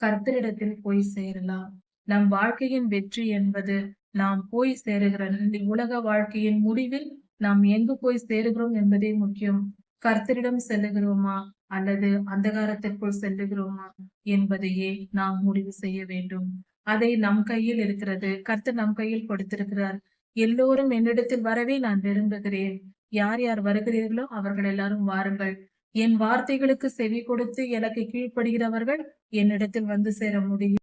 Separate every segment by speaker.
Speaker 1: கர்த்தரிடத்தில் போய் சேரலாம். நம் வாழ்க்கையின் வெற்றி என்பது நாம் போய் சேருகிற உலக வாழ்க்கையின் முடிவில் நாம் எங்கு போய் சேருகிறோம் என்பதே முக்கியம். கர்த்தரிடம் செல்லுகிறோமா? அல்லது அந்தகாரத்திற்குள் செல்லுகிறோமா? என்பதையே நாம் முடிவு செய்ய வேண்டும். அதை நம் கையில் இருக்கிறது. கர்த்தர் நம் கையில் கொடுத்திருக்கிறார். எல்லோரும் என்னிடத்தில் வரவே நான் விரும்புகிறேன். யார் யார் வருகிறீர்களோ அவர்கள் எல்லாரும் வாருங்கள். என் வார்த்தைகளுக்கு செவி கொடுத்து எனக்கு கீழ்ப்படுகிறவர்கள் என்னிடத்தில் வந்து சேர முடியும்.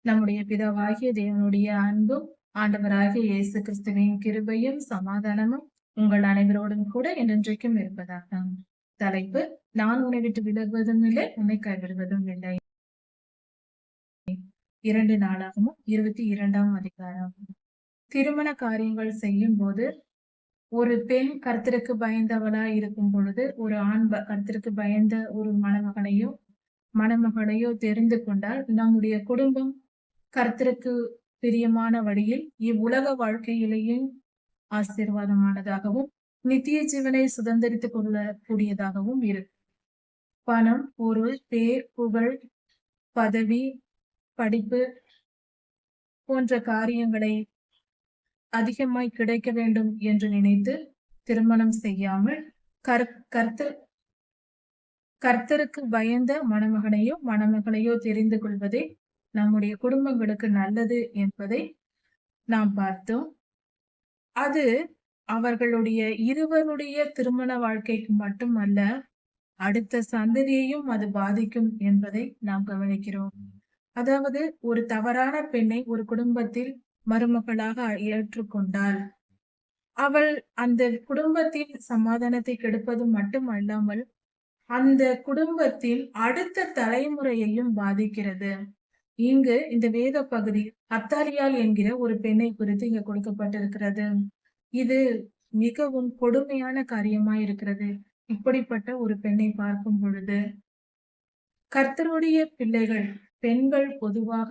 Speaker 1: நம்முடைய பிதாவாகிய தேவனுடைய அன்பும் ஆண்டவராகிய இயேசு கிறிஸ்துவின் கிருபையும் சமாதானமும் உங்கள் அனைவரோடும் கூட என்றென்றைக்கும் இருப்பதாக. தலைப்பு நான் உன்னை விட்டு விலகுவதும் இல்லை உன்னை கைவிடுவதும் இல்லை. இரண்டு நாளாகவும் இருபத்தி இரண்டாம் அதிகாரம். திருமண காரியங்கள் செய்யும் போது ஒரு பெண் கர்த்தருக்கு பயந்தவளா இருக்கும் பொழுது ஒரு ஆண் கருத்திற்கு பயந்த ஒரு மணமகனையோ மணமகனையோ தெரிந்து கொண்டால் நம்முடைய குடும்பம் கர்த்தருக்கு பிரியமான வழியில் இவ்வுலக வாழ்க்கையிலேயும் ஆசீர்வாதமானதாகவும் நித்திய ஜீவனை சுதந்திரித்துக் கொள்ளக்கூடியதாகவும் இருக்கும். பணம் பொருள் பேர் புகழ் பதவி படிப்பு போன்ற காரியங்களை அதிகமாய் கிடைக்க வேண்டும் என்று நினைத்து திருமணம் செய்யாமல் கர் கர்த்தர் கர்த்தருக்கு பயந்த மணமகனையோ மணமகளையோ தெரிந்து கொள்வதே நம்முடைய குடும்பங்களுக்கு நல்லது என்பதை நாம் பார்த்தோம். அது அவர்களுடைய இருவருடைய திருமண வாழ்க்கைக்கு மட்டுமல்ல அடுத்த சந்ததியையும் அது பாதிக்கும் என்பதை நாம் கவனிக்கிறோம். அதாவது ஒரு தவறான பெண்ணை ஒரு குடும்பத்தில் மருமகளாக ஏற்றுக்கொண்டாள். அவள் அந்த குடும்பத்தின் சமாதானத்தை கெடுப்பது மட்டுமல்லாமல் அந்த குடும்பத்தில் அடுத்த தலைமுறையையும் பாதிக்கிறது. இங்கு இந்த வேத பகுதி அத்தாரியால் என்கிற ஒரு பெண்ணை குறித்து இங்க கொடுக்கப்பட்டிருக்கிறது. இது மிகவும் கொடுமையான காரியமா இருக்கிறது. இப்படிப்பட்ட ஒரு பெண்ணை பார்க்கும் பொழுது கர்த்தருடைய பிள்ளைகள் பெண்கள் பொதுவாக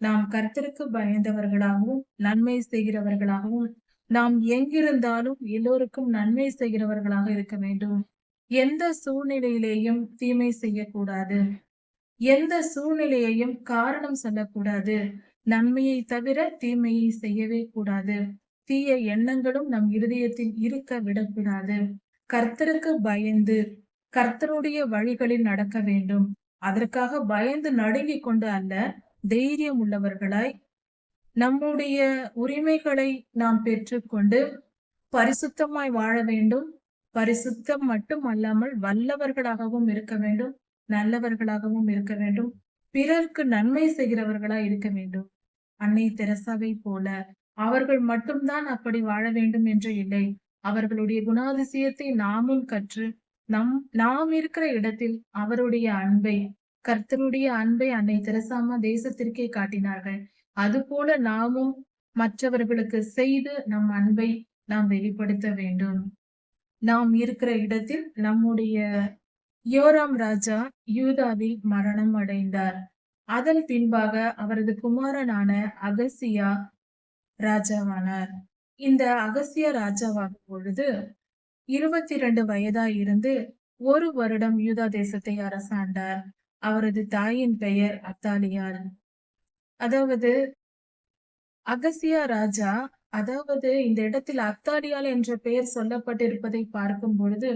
Speaker 1: நாம் கர்த்தருக்கு பயந்தவர்களாகவும் நன்மை செய்கிறவர்களாகவும் நாம் எங்கிருந்தாலும் எல்லோருக்கும் நன்மை செய்கிறவர்களாக இருக்க வேண்டும். எந்த சூழ்நிலையிலேயும் தீமை செய்யக்கூடாது. எந்த சூழ்நிலையையும் காரணம் சொல்லக்கூடாது. நன்மையை தவிர தீமையை செய்யவே கூடாது. தீய எண்ணங்களும் நம் இருதயத்தில் இருக்க விடக்கூடாது. கர்த்தருக்கு பயந்து கர்த்தருடைய வழிகளில் நடக்க வேண்டும். அதற்காக பயந்து நடுங்கிக் கொண்டு அல்ல தைரியம் உள்ளவர்களாய் நம்முடைய உரிமைகளை நாம் பெற்றுக்கொண்டு பரிசுத்தமாய் வாழ வேண்டும். பரிசுத்தம் மட்டும் அல்லாமல் வல்லவர்களாகவும் இருக்க வேண்டும். நல்லவர்களாகவும் இருக்க வேண்டும். பிறருக்கு நன்மை செய்கிறவர்களாய் இருக்க வேண்டும். அன்னை தெரசாவை போல அவர்கள் மட்டும்தான் அப்படி வாழ வேண்டும் என்று இல்லை. அவர்களுடைய குணாதிசயத்தை நாமும் கற்று நம் நாம் இருக்கிற இடத்தில் அவருடைய அன்பை கர்த்தருடைய அன்பை அன்னை தெரசாமா தேசத்திற்கே காட்டினார்கள். அதுபோல நாமும் மற்றவர்களுக்கு செய்து நம் அன்பை நாம் வெளிப்படுத்த வேண்டும். நாம் இருக்கிற இடத்தில் நம்முடைய யோராம் ராஜா யூதாவில் மரணம் அடைந்தார். அதன் பின்பாக அவரது குமாரனான அகசியா ராஜாவானார். இந்த அகசியா ராஜாவாகும் பொழுது இருபத்தி இரண்டு வயதாயிருந்து ஒரு வருடம் யூதா தேசத்தை அரசாண்டார். அவரது தாயின் பெயர் அத்தாலியால் அதாவது அகசியா ராஜா அதாவது இந்த இடத்தில் அத்தாலியால் என்ற பெயர் சொல்லப்பட்டிருப்பதை பார்க்கும் பொழுது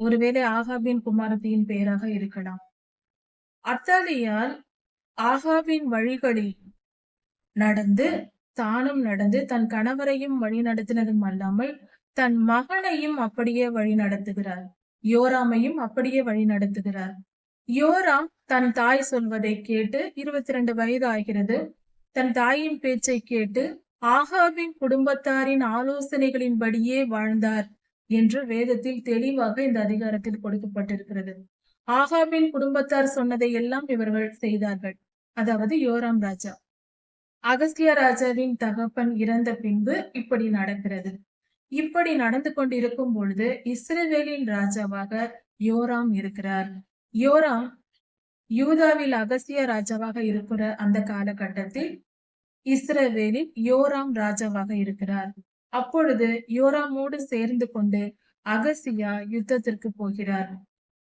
Speaker 1: ஒருவேளை ஆகாபின் குமாரத்தியின் பெயராக இருக்கலாம். அத்தாலியால் ஆகாபின் வழிகளில் நடந்து தானும் நடந்து தன் கணவரையும் வழி நடத்தினதும் அல்லாமல் தன் மகனையும் அப்படியே வழி நடத்துகிறார். யோராமையும் அப்படியே வழி நடத்துகிறார். யோராம் தன் தாய் சொல்வதை கேட்டு இருபத்தி ரெண்டு வயது ஆகிறது தன் தாயின் பேச்சை கேட்டு ஆகாவின் குடும்பத்தாரின் ஆலோசனைகளின்படியே வாழ்ந்தார் என்று வேதத்தில் தெளிவாக இந்த அதிகாரத்தில் கொடுக்கப்பட்டிருக்கிறது. ஆகாவின் குடும்பத்தார் சொன்னதை எல்லாம் இவர்கள் செய்தார்கள். அதாவது யோராம் ராஜா. அகஸ்திய ராஜாவின் தகப்பன் இறந்த பின்பு இப்படி நடக்கிறது. இப்படி நடந்து கொண்டிருக்கும் பொழுது இஸ்ரேலின் ராஜாவாக யோராம் இருக்கிறார். யோராம் யூதாவில் அகசிய ராஜாவாக இருக்கிற அந்த காலகட்டத்தில் இஸ்ரவேலில் யோராம் ராஜாவாக இருக்கிறார். அப்பொழுது யோராமோடு சேர்ந்து கொண்டு அகசியா யுத்தத்திற்கு போகிறார்.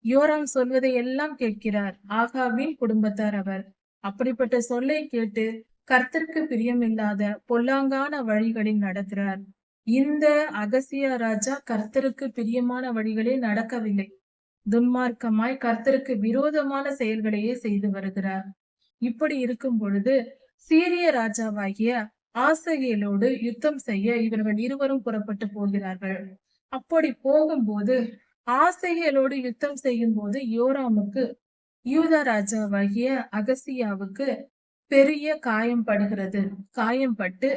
Speaker 1: யோராம் சொல்வதை எல்லாம் கேட்கிறார். ஆகாவின் குடும்பத்தார் அவர் அப்படிப்பட்ட சொல்லை கேட்டு கர்த்தருக்கு பிரியமில்லாத பொல்லாங்கான வழிகளில் நடக்கிறார். இந்த அகசியா ராஜா கர்த்தருக்கு பிரியமான வழிகளில் நடக்கவில்லை. துன்மார்க்கமாய் கர்த்தருக்கு விரோதமான செயல்களையே செய்து வருகிறார். இப்படி இருக்கும் பொழுது சீரிய ராஜாவாகிய ஆசகியலோடு யுத்தம் செய்ய இவர்கள் இருவரும் புறப்பட்டு போகிறார்கள். அப்படி போகும்போது ஆசைகளோடு யுத்தம் செய்யும் போது யோராமுக்கு யூதா ராஜாவாகிய அகசியாவுக்கு பெரிய காயம் படுகிறது. காயம் பட்டு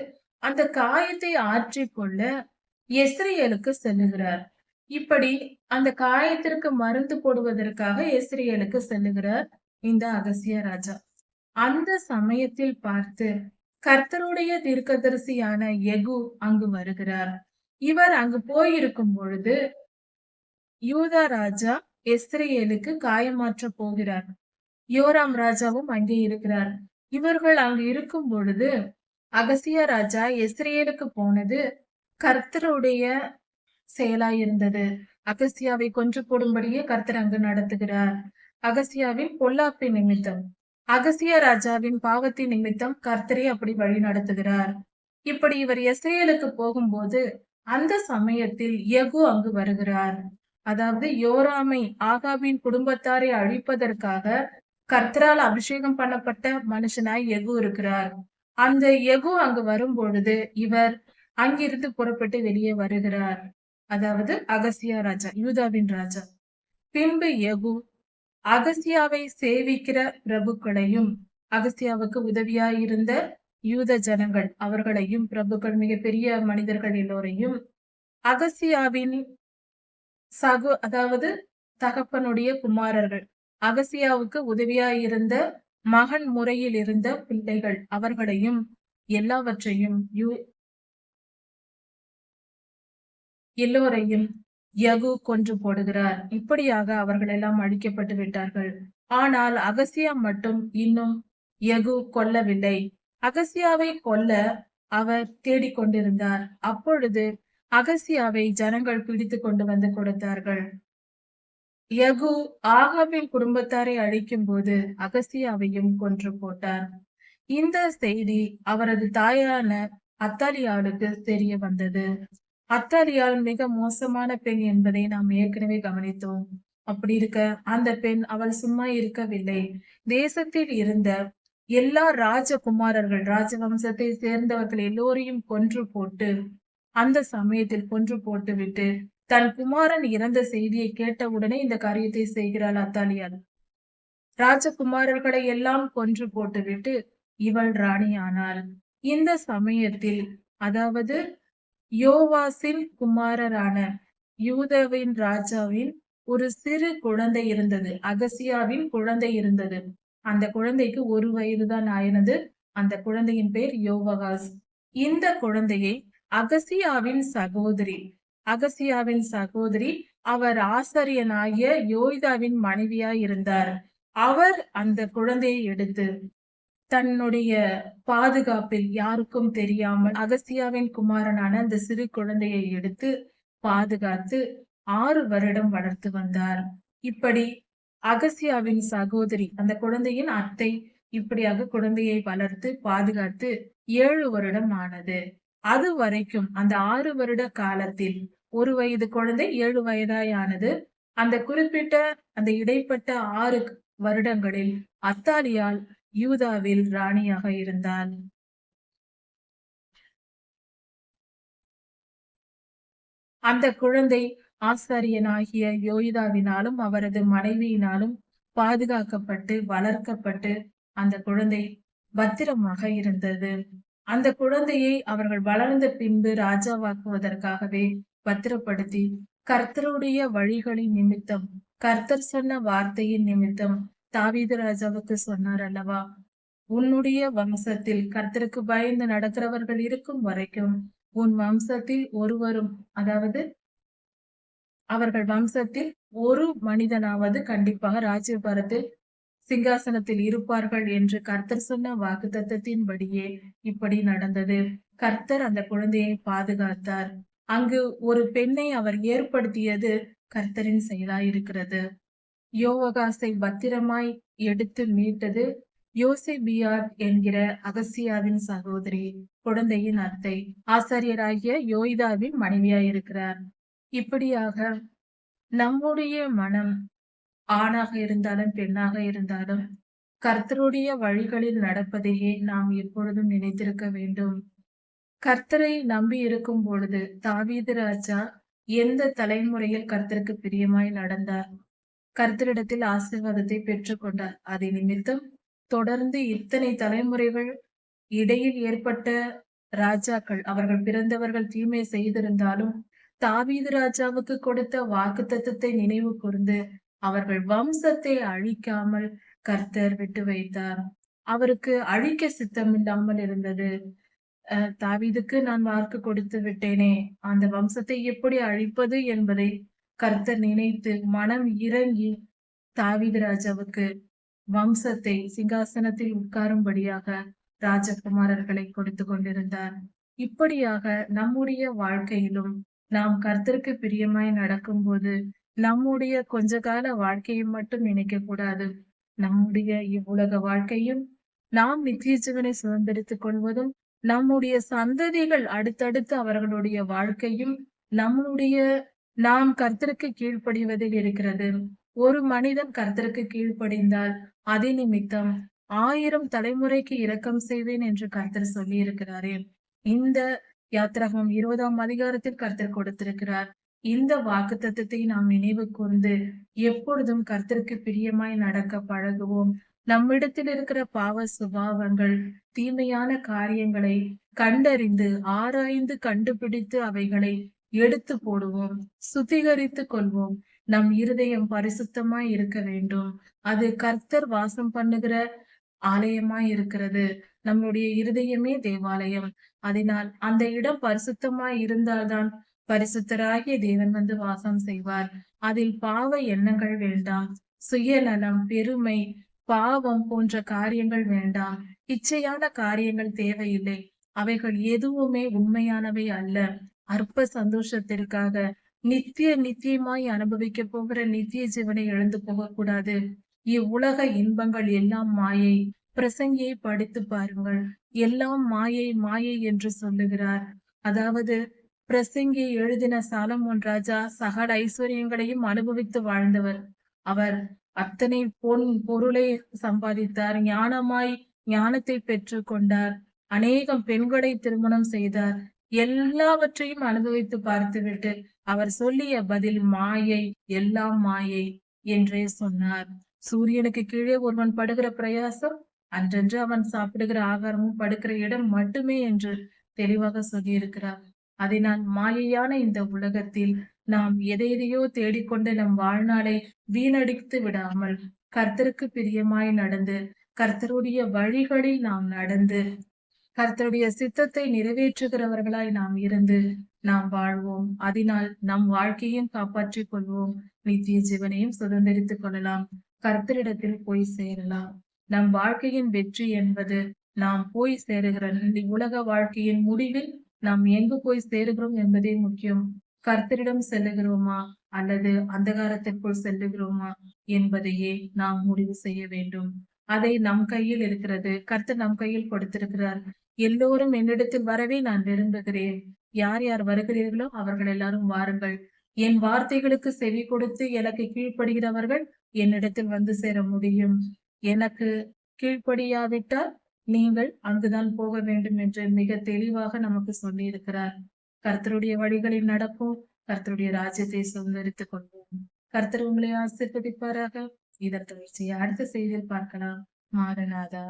Speaker 1: அந்த காயத்தை ஆற்றிக்கொள்ள எஸ்ரியலுக்கு செல்லுகிறார். இப்படி அந்த காயத்திற்கு மருந்து போடுவதற்காக எஸ்ரியலுக்கு செல்லுகிறார் இந்த அகசிய ராஜா. அந்த சமயத்தில் பார்த்து கர்த்தருடைய தீர்க்கதரிசியான எகு அங்கு வருகிறார். இவர் அங்கு போயிருக்கும் பொழுது யூதா ராஜா எஸ்ரேலுக்கு காயமாற்ற போகிறார். யோராம் ராஜாவும் அங்கே இருக்கிறார். இவர்கள் அங்கு இருக்கும் பொழுது அகசிய ராஜா எஸ்ரேலுக்கு போனது கர்த்தருடைய செயலாயிருந்தது அகசியாவை கொன்று போடும்படியே கர்த்தர் அங்கு நடத்துகிறார். அகஸ்தியாவின் பொல்லாப்பி நிமித்தம். அகசிய ராஜாவின் பாவத்தின் நிமித்தம் கர்த்தரை அப்படி வழி நடத்துகிறார். இப்படி இவர் எஸ்ரேலுக்கு போகும்போது அந்த சமயத்தில் எகு அங்கு வருகிறார். அதாவது யோராமை ஆகாவின் குடும்பத்தாரை அழிப்பதற்காக கர்த்தரால் அபிஷேகம் பண்ணப்பட்ட மனுஷனாய் எகு இருக்கிறார். அந்த எகு அங்கு வரும் பொழுது இவர் அங்கிருந்து புறப்பட்டு வெளியே வருகிறார். அதாவது அகசியா ராஜா யூதாவின் ராஜா. பின்பு யகு அகசியாவை சேவிக்கிற பிரபுக்களையும் அகசியாவுக்கு உதவியாயிருந்த யூத ஜனங்கள் அவர்களையும் பிரபுக்கள் மிகப்பெரிய மனிதர்கள் எல்லோரையும் அகசியாவின் சகு அதாவது தகப்பனுடைய குமாரர்கள் அகசியாவுக்கு உதவியாயிருந்த மகன் முறையில் இருந்த பிள்ளைகள் அவர்களையும் எல்லாவற்றையும் யூ எல்லோரையும் யகு கொன்று போடுகிறார். இப்படியாக அவர்கள் எல்லாம் அழிக்கப்பட்டு விட்டார்கள். ஆனால் அகசியா மட்டும் இன்னும் யகு கொல்லவில்லை. அகசியாவை கொல்ல அவர் தேடிக்கொண்டிருந்தார் அப்பொழுது அகசியாவை ஜனங்கள் பிடித்து கொண்டு வந்து கொடுத்தார்கள். யகு ஆகாவின் குடும்பத்தாரை அழிக்கும் போது அகசியாவையும் கொன்று போட்டார். இந்த செய்தி அவரது தாயான அத்தாலியாளுக்கு தெரிய வந்தது. அத்தாலியால் மிக மோசமான பெண் என்பதை நாம் ஏற்கனவே கவனித்தோம். அப்படி இருக்க அந்த பெண் அவள் சும்மா இருக்கவில்லை. தேசத்தில் இருந்த எல்லா ராஜகுமாரர்கள் ராஜவம்சத்தை சேர்ந்தவர்கள் எல்லோரையும் கொன்று போட்டு அந்த சமயத்தில் கொன்று போட்டுவிட்டு தன் குமாரன் இறந்த செய்தியை கேட்டவுடனே இந்த காரியத்தை செய்கிறாள் அத்தாலியால். ராஜகுமாரர்களை எல்லாம் கொன்று போட்டுவிட்டு இவள் ராணி ராணியானாள். இந்த சமயத்தில் அதாவது யோவாசின் குமாரரான யூதவின் ராஜாவின் ஒரு சிறு குழந்தை இருந்தது. அகசியாவின் குழந்தை இருந்தது. அந்த குழந்தைக்கு ஒரு வயதுதான் ஆயினது. அந்த குழந்தையின் பேர் யோவகாஸ். இந்த குழந்தையை அகசியாவின் சகோதரி அகசியாவின் சகோதரி அவர் ஆசிரியனாகிய யோய்தாவின் மனைவியாய் இருந்தார். அவர் அந்த குழந்தையை எடுத்து தன்னுடைய பாதுகாப்பில் யாருக்கும் தெரியாமல் அகசியாவின் குமாரனான அந்த சிறு குழந்தையை எடுத்து பாதுகாத்து ஆறு வருடம் வளர்த்து வந்தார். இப்படி அகசியாவின் சகோதரி அந்த குழந்தையின் அத்தை இப்படியாக குழந்தையை வளர்த்து பாதுகாத்து ஏழு வருடம் ஆனது. அது வரைக்கும் அந்த ஆறு வருட காலத்தில் ஒரு வயது குழந்தை ஏழு வயதாயானது அந்த குறிப்பிட்ட அந்த இடைப்பட்ட ஆறு வருடங்களில் அத்தாலியால் யூதாவில் ராணியாக இருந்தாள் அந்த குழந்தை ஆசாரியனாகிய யோயிதாவினாலும் அவரது மனைவியினாலும் பாதுகாக்கப்பட்டு வளர்க்கப்பட்டு அந்த குழந்தை பத்திரமாக இருந்தது. அந்த குழந்தையை அவர்கள் வளர்ந்த பின்பு ராஜாவாக்குவதற்காகவே பத்திரப்படுத்தி கர்த்தருடைய வழிகளின் நிமித்தம் கர்த்தர் சொன்ன வார்த்தையின் நிமித்தம் தாவீது ராஜாவுக்கு சொன்னார் அல்லவா உன்னுடைய வம்சத்தில் கர்த்தருக்கு பயந்து நடக்கிறவர்கள் இருக்கும் வரைக்கும் உன் வம்சத்தில் ஒருவரும் அதாவது அவர்கள் வம்சத்தில் ஒரு மனிதனாவது கண்டிப்பாக ராஜ்யபாரத்தில் சிங்காசனத்தில் இருப்பார்கள் என்று கர்த்தர் சொன்ன வாக்கு தத்தத்தின்படியே இப்படி நடந்தது. கர்த்தர் அந்த குழந்தையை பாதுகாத்தார். அங்கு ஒரு பெண்ணை அவர் ஏற்படுத்தியது கர்த்தரின் செயலாயிருக்கிறது. யோவகாசை பத்திரமாய் எடுத்து மீட்டது யோசேபியார் என்கிற அகசியாவின் சகோதரி குழந்தையின் அத்தை ஆசாரியராகிய யோய்தாவின் மனைவியாயிருக்கிறார். இப்படியாக நம்முடைய மனம் ஆணாக இருந்தாலும் பெண்ணாக இருந்தாலும் கர்த்தருடைய வழிகளில் நடப்பதையே நாம் எப்பொழுதும் நினைத்திருக்க வேண்டும். கர்த்தரை நம்பி இருக்கும் பொழுது தாவீது ராஜா எந்த தலைமுறையில் கர்த்தருக்கு பிரியமாய் நடந்தார்? கர்த்தரிடத்தில் ஆசீர்வாதத்தை பெற்றுக்கொண்டார். அதை நிமித்தம் தொடர்ந்து இத்தனை தலைமுறைகள் இடையில் ஏற்பட்ட ராஜாக்கள் அவர்கள் பிறந்தவர்கள் தீமை செய்திருந்தாலும் தாவீது ராஜாவுக்கு கொடுத்த வாக்கு தத்துவத்தை நினைவு கூர்ந்து அவர்கள் வம்சத்தை அழிக்காமல் கர்த்தர் விட்டு வைத்தார். அவருக்கு அழிக்க சித்தம் இல்லாமல் இருந்தது. அஹ் தாவீதுக்கு நான் வாக்கு கொடுத்து விட்டேனே அந்த வம்சத்தை எப்படி அழிப்பது என்பதை கர்த்தர் நினைத்து மனம் இறங்கி தாவீது ராஜாவுக்கு வம்சத்தை சிங்காசனத்தில் உட்காரும்படியாக ராஜகுமாரர்களை கொடுத்து கொண்டிருந்தார். இப்படியாக நம்முடைய வாழ்க்கையிலும் நாம் கர்த்தருக்கு பிரியமாய் நடக்கும்போது நம்முடைய கொஞ்ச கால வாழ்க்கையை மட்டும் நினைக்க கூடாது. நம்முடைய இவ்வுலக வாழ்க்கையும் நாம் நித்திய ஜீவனை சுதந்திரித்துக் கொள்வதும் நம்முடைய சந்ததிகள் அடுத்தடுத்து அவர்களுடைய வாழ்க்கையும் நம்முடைய நாம் கர்த்தருக்கு கீழ்ப்படிவதில் இருக்கிறது. ஒரு மனிதன் கர்த்தருக்கு கீழ்ப்படிந்தால் அதே நிமித்தம் ஆயிரம் தலைமுறைக்கு இரக்கம் செய்வேன் என்று கர்த்தர் சொல்லி இருக்கிறாரே இந்த யாத்திரகம் இருபதாம் அதிகாரத்தில் கர்த்தர் கொடுத்திருக்கிறார். இந்த வாக்கு தத்துவத்தை நாம் நினைவு கூர்ந்து எப்பொழுதும் கர்த்தருக்கு பிரியமாய் நடக்க பழகுவோம். நம்மிடத்தில் இருக்கிற பாவ சுபாவங்கள் தீமையான காரியங்களை கண்டறிந்து ஆராய்ந்து கண்டுபிடித்து அவைகளை எடுத்து போடுவோம் சுத்திகரித்து கொள்வோம். நம் இருதயம் பரிசுத்தமாய் இருக்க வேண்டும். அது கர்த்தர் வாசம் பண்ணுகிற ஆலயமாய் இருக்கிறது. நம்முடைய இருதயமே தேவாலயம். அதனால் அந்த இடம் பரிசுத்தமாய் இருந்தால்தான் பரிசுத்தராகிய தேவன் வந்து வாசம் செய்வார். அதில் பாவ எண்ணங்கள் வேண்டாம். சுயநலம் பெருமை பாவம் போன்ற காரியங்கள் வேண்டாம். இச்சையான காரியங்கள் தேவையில்லை. அவைகள் எதுவுமே உண்மையானவை அல்ல. அற்ப சந்தோஷத்திற்காக நித்திய நித்தியமாய் அனுபவிக்க போகிற நித்திய ஜீவனை இழந்து போகக்கூடாது. இவ்வுலக இன்பங்கள் எல்லாம் மாயை. பிரசங்கியை படித்து பாருங்கள். எல்லாம் மாயை மாயை என்று சொல்லுகிறார். அதாவது பிரசங்கி எழுதின சாலமோன் ராஜா சகல ஐஸ்வர்யங்களையும் அனுபவித்து வாழ்ந்தவர். அவர் அத்தனை பொன் பொருளை சம்பாதித்தார். ஞானமாய் ஞானத்தை பெற்று கொண்டார். அநேகம் பெண்களை திருமணம் செய்தார். எல்லாவற்றையும் அனுபவித்து பார்த்துவிட்டு அவர் சொல்லிய பதில் மாயை எல்லாம் மாயை என்றே சொன்னார். சூரியனுக்கு கீழே ஒருவன் படுகிற பிரயாசம் அன்றென்று அவன் சாப்பிடுகிற ஆகாரமும் படுக்கிற இடம் மட்டுமே என்று தெளிவாக சொல்லியிருக்கிறார். அதனால் மாயையான இந்த உலகத்தில் நாம் எதையெதையோ தேடிக்கொண்டு நம் வாழ்நாளை வீணடித்து விடாமல் கர்த்தருக்கு பிரியமாய் நடந்து கர்த்தருடைய வழிகளில் நாம் நடந்து கர்த்தருடைய சித்தத்தை நிறைவேற்றுகிறவர்களாய் நாம் இருந்து நாம் வாழ்வோம். அதனால் நம் வாழ்க்கையும் காப்பாற்றிக் கொள்வோம். நித்திய ஜீவனையும் சுதந்திரித்துக் கொள்ளலாம். கர்த்தரிடத்தில் போய் சேரலாம். நம் வாழ்க்கையின் வெற்றி என்பது நாம் போய் சேருகிற உலக வாழ்க்கையின் முடிவில் நாம் எங்கு போய் சேருகிறோம் என்பதே முக்கியம். கர்த்தரிடம் செல்லுகிறோமா? அல்லது அந்தகாரத்திற்குள் செல்லுகிறோமா? என்பதையே நாம் முடிவு செய்ய வேண்டும். அதை நம் கையில் இருக்கிறது. கர்த்தர் நம் கையில் கொடுத்திருக்கிறார். எல்லோரும் என்னிடத்தில் வரவே நான் விரும்புகிறேன். யார் யார் வருகிறீர்களோ அவர்கள் எல்லாரும் வாருங்கள். என் வார்த்தைகளுக்கு செவி கொடுத்து எனக்கு கீழ்ப்படுகிறவர்கள் என்னிடத்தில் வந்து சேர முடியும். எனக்கு கீழ்ப்படியாவிட்டால் நீங்கள் அங்குதான் போக வேண்டும் என்று மிக தெளிவாக நமக்கு சொல்லி இருக்கிறார் கர்த்தருடைய வழிகளில் நடப்போம். கர்த்தருடைய ராஜ்யத்தை சுதந்திரித்துக் கொள்வோம். கர்த்தர் உங்களை ஆசிர்வதிப்பாராக. இதற்கு அடுத்த செய்தியில் பார்க்கலாம். மாரநாதா